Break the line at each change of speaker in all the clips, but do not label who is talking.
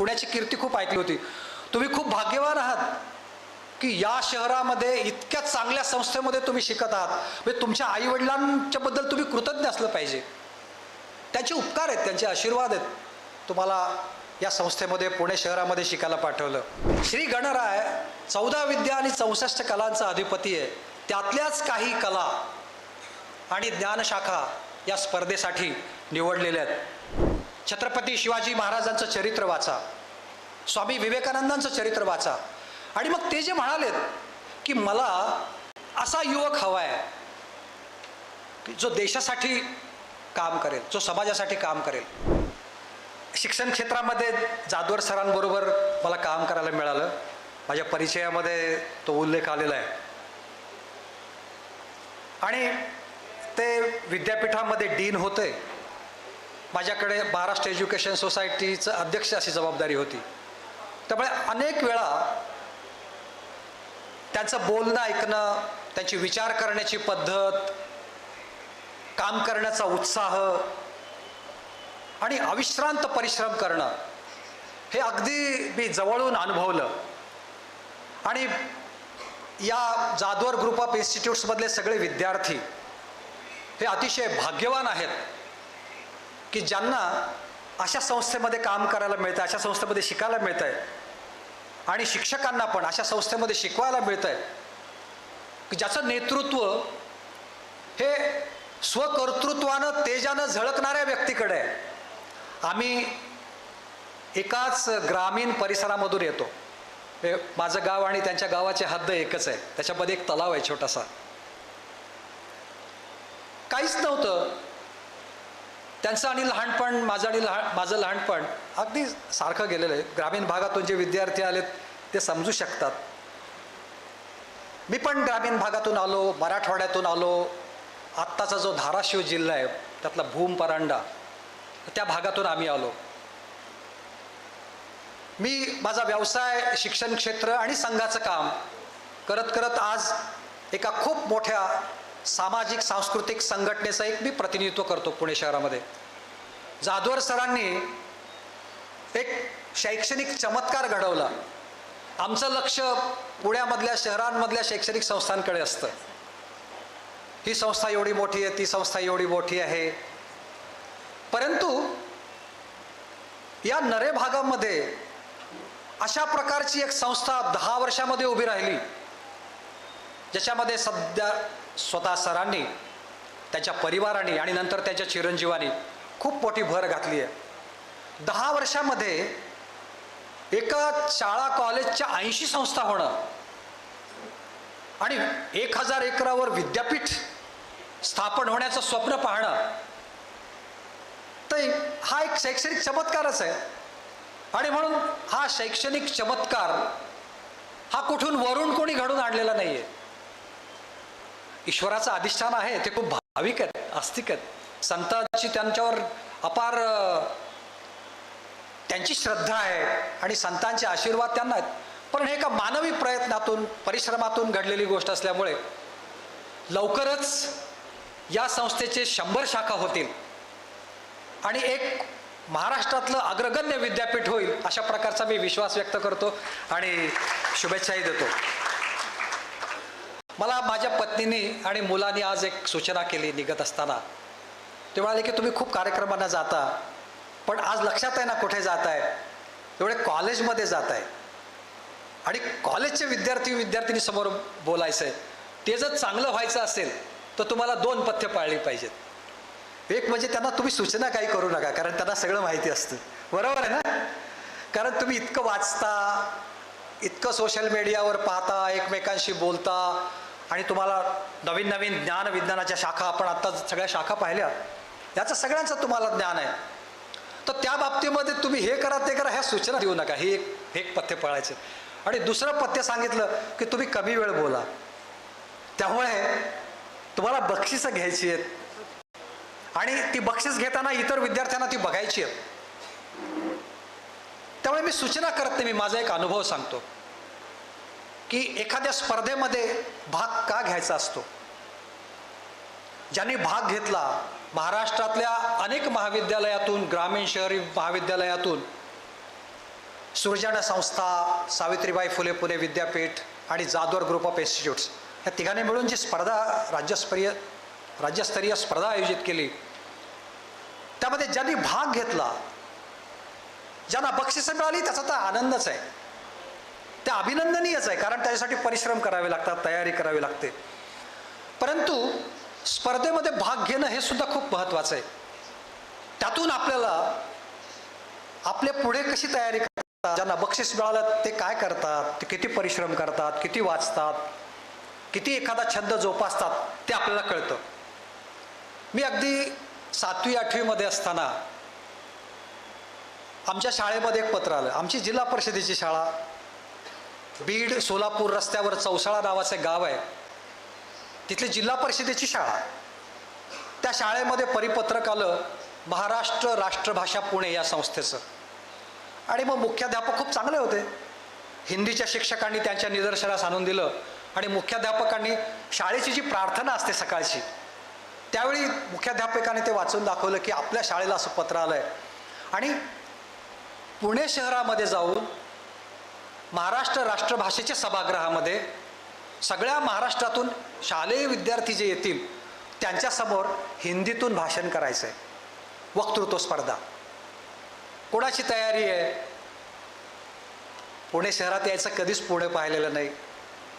पुण्याची कीर्ती खूप ऐकली होती. तुम्ही खूप भाग्यवान आहात की या शहरामध्ये इतक्या चांगल्या संस्थेमध्ये तुम्ही शिकत आहात. म्हणजे तुमच्या आईवडिलांच्या बद्दल तुम्ही कृतज्ञ असलं पाहिजे. त्यांचे उपकार आहेत त्यांचे आशीर्वाद आहेत. तुम्हाला या संस्थेमध्ये पुणे शहरामध्ये शिकायला पाठवलं. श्री गणराय चौदा विद्या आणि चौसष्ट कलांचा अधिपती आहे. त्यातल्याच काही कला आणि ज्ञानशाखा या स्पर्धेसाठी निवडलेल्या आहेत. छत्रपती शिवाजी महाराजांचं चरित्र वाचा. स्वामी विवेकानंदांचं चरित्र वाचा. आणि मग ते जे म्हणालेत की मला असा युवक हवा आहे की जो देशासाठी काम करेल जो समाजासाठी काम करेल. शिक्षण क्षेत्रामध्ये जादवर सरांबरोबर मला काम करायला मिळालं. माझ्या परिचयामध्ये तो उल्लेख आलेला आहे. आणि ते विद्यापीठामध्ये डीन होते. माझ्याकडे महाराष्ट्र एज्युकेशन सोसायटीचं अध्यक्ष अशी जबाबदारी होती. त्यामुळे अनेक वेळा त्यांचं बोलणं ऐकणं त्यांची विचार करण्याची पद्धत काम करण्याचा उत्साह आणि अविश्रांत परिश्रम करणं हे अगदी मी जवळून अनुभवलं. आणि या जाधवर ग्रुप ऑफ इन्स्टिट्यूट्समधले सगळे विद्यार्थी हे अतिशय भाग्यवान आहेत. की ज्यांना अशा संस्थेमध्ये काम करायला मिळतं अशा संस्थेमध्ये शिकायला मिळतं आहे आणि शिक्षकांना पण अशा संस्थेमध्ये शिकवायला मिळतं आहे की ज्याचं नेतृत्व हे स्वकर्तृत्वानं तेजानं झळकणाऱ्या व्यक्तीकडे आहे. आम्ही एकाच ग्रामीण परिसरामधून येतो. हे माझं गाव आणि त्यांच्या गावाची हद्द एकच आहे. त्याच्यामध्ये एक तलाव आहे छोटासा. काहीच नव्हतं. त्यांचं आणि लहानपण माझं आणि लहान माझं लहानपण अगदी सारखं गेलेलं आहे. ग्रामीण भागातून जे विद्यार्थी आलेत ते समजू शकतात. मी पण ग्रामीण भागातून आलो मराठवाड्यातून आलो. आत्ताचा जो धाराशिव जिल्हा आहे त्यातला भूम परांडा त्या भागातून आम्ही आलो. मी माझा व्यवसाय शिक्षण क्षेत्र आणि संघाचं काम करत करत आज एका खूप मोठ्या सामाजिक सांस्कृतिक संघटनेचं एक मी प्रतिनिधित्व करतो पुणे शहरामध्ये. जाधवर सरांनी एक शैक्षणिक चमत्कार घडवला. आमचं लक्ष पुण्यामधल्या शहरांमधल्या शैक्षणिक संस्थांकडे असतं. ही संस्था एवढी मोठी आहे ती संस्था एवढी मोठी आहे. परंतु या नरे भागामध्ये अशा प्रकारची एक संस्था दहा वर्षामध्ये उभी राहिली ज्याच्यामध्ये सध्या स्वतः सरांनी त्याच्या परिवाराने आणि नंतर त्याच्या चिरंजीवानी खूप मोठी भर घातली आहे. दहा वर्षामध्ये एका शाळा कॉलेजच्या ऐंशी संस्था होणं आणि एक हजार एकरावर विद्यापीठ स्थापन होण्याचं स्वप्न पाहणं तर हा एक शैक्षणिक चमत्कारच आहे. आणि म्हणून हा शैक्षणिक चमत्कार हा कुठून वरून कोणी घडून आणलेला नाही आहे ईश्वराचं अधिष्ठान आहे ते खूप भाविक आहेत आस्तिक आहेत. संतांची त्यांच्यावर अपार त्यांची श्रद्धा आहे आणि संतांचे आशीर्वाद त्यांना आहेत. पण हे एका मानवी प्रयत्नातून परिश्रमातून घडलेली गोष्ट असल्यामुळे लवकरच या संस्थेचे शंभर शाखा होतील आणि एक महाराष्ट्रातलं अग्रगण्य विद्यापीठ होईल अशा प्रकारचा मी विश्वास व्यक्त करतो आणि शुभेच्छाही देतो. मला माझ्या पत्नीने आणि मुलांनी आज एक सूचना केली निघत असताना. ते म्हणाले की तुम्ही खूप कार्यक्रमांना जाता पण आज लक्षात आहे ना कुठे जात आहे एवढे कॉलेजमध्ये जात आहे आणि कॉलेजचे विद्यार्थी विद्यार्थिनीसमोर बोलायचं आहे ते जर चांगलं व्हायचं असेल तर तुम्हाला दोन पथ्य पाळली पाहिजेत. एक म्हणजे त्यांना तुम्ही सूचना काही करू नका कारण त्यांना सगळं माहिती असतं. बरोबर आहे ना? कारण तुम्ही इतकं वाचता इतकं सोशल मीडियावर पाहता एकमेकांशी बोलता आणि तुम्हाला नवीन नवीन ज्ञान विज्ञानाच्या शाखा आपण आत्ता सगळ्या शाखा पाहिल्या. याचं सगळ्यांचं तुम्हाला ज्ञान आहे. तर त्या बाबतीमध्ये तुम्ही हे करा ते करा ह्या सूचना देऊ नका. हे एक हे एक पथ्य पळायचे. आणि दुसरं पथ्य सांगितलं की तुम्ही कमी वेळ बोला. त्यामुळे तुम्हाला बक्षिसं घ्यायची आहेत. आणि ती बक्षीस घेताना इतर विद्यार्थ्यांना ती बघायची आहेत. त्यामुळे मी सूचना करत नाही. मी माझा एक अनुभव सांगतो. की एखाद्या स्पर्धेमध्ये भाग का घ्यायचा असतो? ज्यांनी भाग घेतला महाराष्ट्रातल्या अनेक महाविद्यालयातून ग्रामीण शहरी महाविद्यालयातून सुरजाना संस्था सावित्रीबाई फुले पुणे विद्यापीठ आणि जादवर ग्रुप ऑफ इन्स्टिट्यूट्स या तिघांनी मिळून जी स्पर्धा राज्यस्तरीय राज्यस्तरीय स्पर्धा आयोजित केली. त्यामध्ये ज्यांनी भाग घेतला ज्यांना बक्षिसं मिळाली त्याचा तर आनंदच आहे. ते अभिनंदनीयच आहे कारण त्याच्यासाठी परिश्रम करावे लागतात तयारी करावी लागते. परंतु स्पर्धेमध्ये भाग घेणं हे सुद्धा खूप महत्त्वाचं आहे. त्यातून आपल्याला आपले पुढे कशी तयारी करतात ज्यांना बक्षीस मिळालं ते काय करतात ते किती परिश्रम करतात किती वाचतात किती एखादा छंद जोपासतात ते आपल्याला कळतं. मी अगदी सातवी आठवीमध्ये असताना आमच्या शाळेमध्ये एक पत्र आलं. आमची जिल्हा परिषदेची शाळा बीड सोलापूर रस्त्यावर चौसाळा नावाचं गाव आहे. तिथली जिल्हा परिषदेची शाळा. त्या शाळेमध्ये परिपत्रक आलं महाराष्ट्र राष्ट्रभाषा पुणे या संस्थेचं. आणि मग मुख्याध्यापक खूप चांगले होते. हिंदीच्या शिक्षकांनी त्यांच्या निदर्शनास आणून दिलं आणि मुख्याध्यापकांनी शाळेची जी प्रार्थना असते सकाळची त्यावेळी मुख्याध्यापकाने ते वाचून दाखवलं की आपल्या शाळेला असं पत्र आलं आहे आणि पुणे शहरामध्ये जाऊन महाराष्ट्र राष्ट्रभाषेच्या सभागृहामध्ये सगळ्या महाराष्ट्रातून शालेय विद्यार्थी जे येतील त्यांच्यासमोर हिंदीतून भाषण करायचं आहे वक्तृत्व स्पर्धा. कोणाची तयारी आहे? पुणे शहरात यायचं कधीच पुणे पाहिलेलं नाही.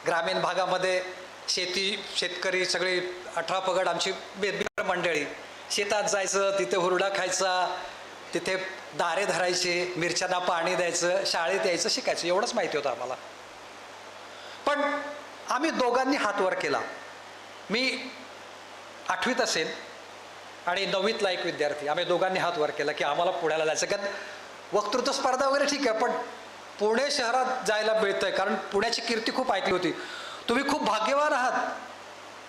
ग्रामीण भागामध्ये शेती शेतकरी सगळी अठरा पगड आमची बेदबीर मंडळी. शेतात जायचं तिथे हुरडा खायचा तिथे दारे धरायचे मिरच्यांना पाणी द्यायचं शाळेत यायचं शिकायचं. एवढंच माहिती होतं आम्हाला. पण आम्ही दोघांनी हात वर केला. मी आठवीत असेल आणि नववीतला एक विद्यार्थी. आम्ही दोघांनी हात वर केला की आम्हाला पुण्याला जायचं. कारण वक्तृत्व स्पर्धा वगैरे ठीक आहे पण पुणे शहरात जायला मिळतं आहे कारण पुण्याची कीर्ती खूप ऐकली होती. तुम्ही खूप भाग्यवान आहात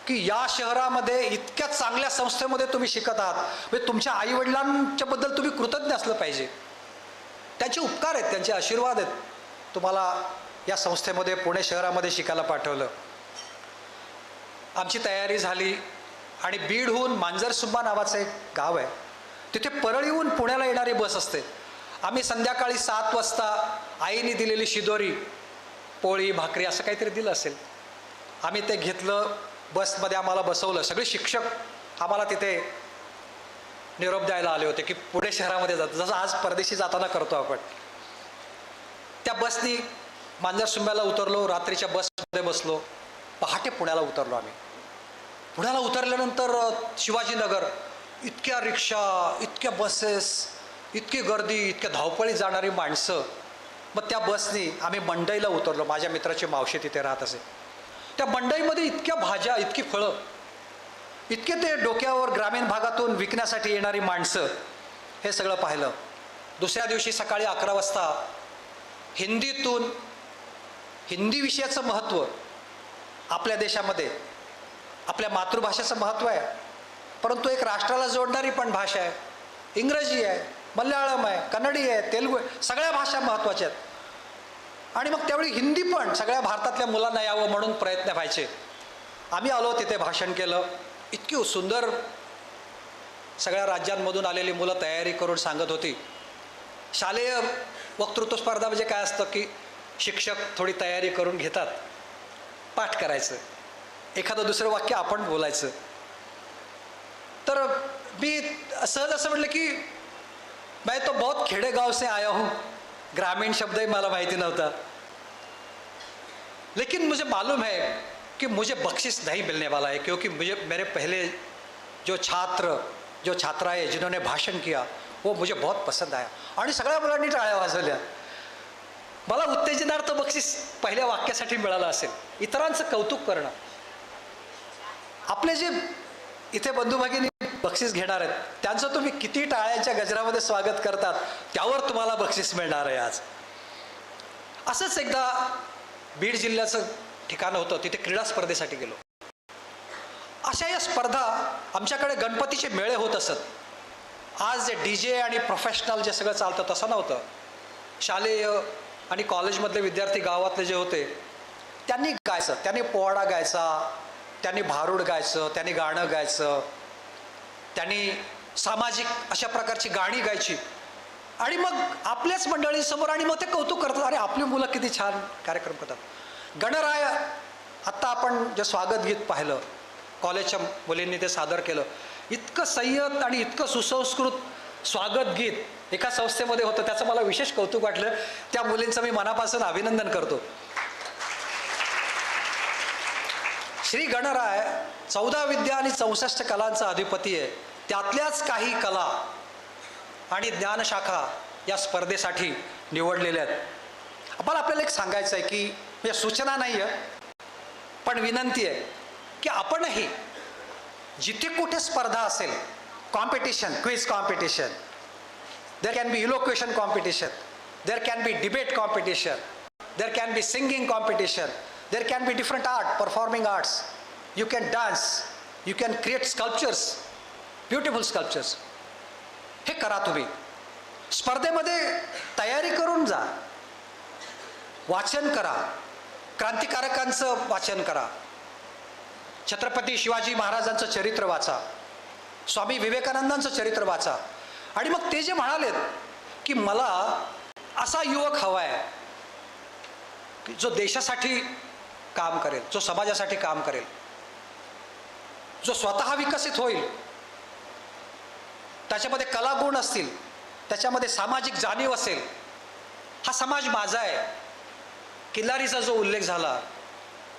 की या शहरामध्ये इतक्या चांगल्या संस्थेमध्ये तुम्ही शिकत आहात. म्हणजे तुमच्या आईवडिलांच्याबद्दल तुम्ही कृतज्ञ असलं पाहिजे. त्यांचे उपकार आहेत त्यांचे आशीर्वाद आहेत. तुम्हाला या संस्थेमध्ये पुणे शहरामध्ये शिकायला पाठवलं. आमची तयारी झाली आणि बीडहून मांजरसुंबा नावाचं एक गाव आहे. तिथे परळीहून पुण्याला येणारी बस असते. आम्ही संध्याकाळी सात वाजता आईने दिलेली शिदोरी पोळी भाकरी असं काहीतरी दिलं असेल. आम्ही ते घेतलं बसमध्ये आम्हाला बसवलं. सगळे शिक्षक आम्हाला तिथे निरोप द्यायला आले होते की पुणे शहरामध्ये जातो जसं आज परदेशी जाताना करतो आपण. त्या बसनी मांजरसुंब्याला उतरलो रात्रीच्या बसमध्ये बसलो. पहाटे पुण्याला उतरलो आम्ही. पुण्याला उतरल्यानंतर शिवाजीनगर इतक्या रिक्षा इतक्या बसेस इतकी गर्दी इतक्या धावपळी जाणारी माणसं. मग त्या बसनी आम्ही मंडईला उतरलो. माझ्या मित्राची मावशी तिथे राहत असे. त्या मंडईमध्ये इतक्या भाज्या इतकी फळं इतके ते डोक्यावर ग्रामीण भागातून विकण्यासाठी येणारी माणसं हे सगळं पाहिलं. दुसऱ्या दिवशी सकाळी अकरा वाजता हिंदीतून हिंदी विषयाचं महत्त्व आपल्या देशामध्ये आपल्या मातृभाषेचं महत्त्व आहे. परंतु एक राष्ट्राला जोडणारी पण भाषा आहे. इंग्रजी आहे मल्याळम आहे कन्नडी आहे तेलुगू आहे सगळ्या भाषा महत्त्वाच्या आहेत. आणि मग त्यावेळी हिंदी पण सगळ्या भारतातल्या मुलांना यावं म्हणून प्रयत्न व्हायचे. आम्ही आलो तिथे भाषण केलं. इतकी सुंदर सगळ्या राज्यांमधून आलेली मुलं तयारी करून सांगत होती. शालेय वक्तृत्व स्पर्धा म्हणजे काय असतं की शिक्षक थोडी तयारी करून घेतात. पाठ करायचं. एखादं दुसरं वाक्य आपण बोलायचं. तर मी सहज असं म्हटलं की मैं तो बहुत खेडे गाव से आया हूँ. ग्रामीण शब्दही मला माहिती नव्हता. लेकिन मुझे मालूम है कि मुझे बख्शिश नहीं मिलने वाला है क्योंकि मुझे मेरे पहले जो छात्र जो छात्राएं जिन्होंने भाषण किया वो मुझे बहुत पसंद आया। आणि सगळ्या मुलांनी टाळ्या वाजवल्या. मला उत्तेजनार्थ बक्षीस पहिल्या वाक्यासाठी मिळालं असेल. इतरांचं कौतुक करणं. आपले जे इथे बंधुभगिनी बक्षीस घेणार आहेत त्यांचं तुम्ही किती टाळ्यांच्या गजरामध्ये स्वागत करतात त्यावर तुम्हाला बक्षीस मिळणार आहे आज. असंच एकदा बीड जिल्ह्याचं ठिकाण होतं तिथे क्रीडा स्पर्धेसाठी गेलो. अशा या स्पर्धा आमच्याकडे गणपतीचे मेळे होत असत. आज जे डी जे आणि प्रोफेशनल जे सगळं चालतं तसं नव्हतं. शालेय आणि कॉलेजमधले विद्यार्थी गावातले जे होते त्यांनी गायचं त्यांनी पोवाडा गायचा त्यांनी भारूड गायचं त्यांनी गाणं गायचं त्यांनी सामाजिक अशा प्रकारची गाणी गायची. आणि मग आपल्याच मंडळींसमोर आणि मग ते कौतुक करतात अरे आपली मुलं किती छान कार्यक्रम करतात. गणराय आत्ता आपण जे स्वागत गीत पाहिलं कॉलेजच्या मुलींनी ते सादर केलं इतकं संयत आणि इतकं सुसंस्कृत स्वागत गीत एका संस्थेमध्ये होतं. त्याचं मला विशेष कौतुक वाटलं. त्या मुलींचं मी मनापासून अभिनंदन करतो. श्री गणराय चौदा विद्या आणि चौसष्ट कलांचा अधिपती आहे. त्यातल्याच काही कला आणि ज्ञानशाखा या स्पर्धेसाठी निवडलेल्या आहेत. आपण आपल्याला एक सांगायचं आहे की म्हणजे सूचना नाही आहे पण विनंती आहे की आपणही जिथे कुठे स्पर्धा असेल competition quiz competition there can be elocution competition there can be debate competition there can be singing competition there can be different art performing arts you can dance you can create sculptures beautiful sculptures हे करा तुम्ही. स्पर्धेमध्ये तयारी करून जा. वाचन करा. क्रांतिकारकांचं वाचन करा. छत्रपती शिवाजी महाराजांचं चरित्र वाचा. स्वामी विवेकानंदांचं चरित्र वाचा. आणि मग ते जे म्हणालेत की मला असा युवक हवा आहे की जो देशासाठी काम करेल जो समाजासाठी काम करेल जो स्वतः विकसित होईल त्याच्यामध्ये कलागुण असतील त्याच्यामध्ये सामाजिक जाणीव असेल हा समाज माझा आहे. किल्लारीचा जो उल्लेख झाला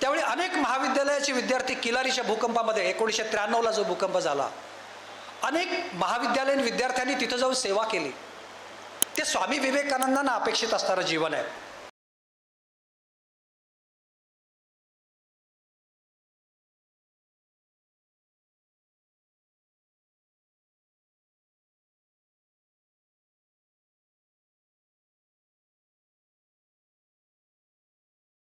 त्यावेळी अनेक महाविद्यालयाचे विद्यार्थी किल्लारीच्या भूकंपामध्ये एकोणीसशे त्र्याण्णवला जो भूकंप झाला अनेक महाविद्यालयीन विद्यार्थ्यांनी तिथं जाऊन सेवा केली. ते स्वामी विवेकानंदांना अपेक्षित असणारं जीवन आहे.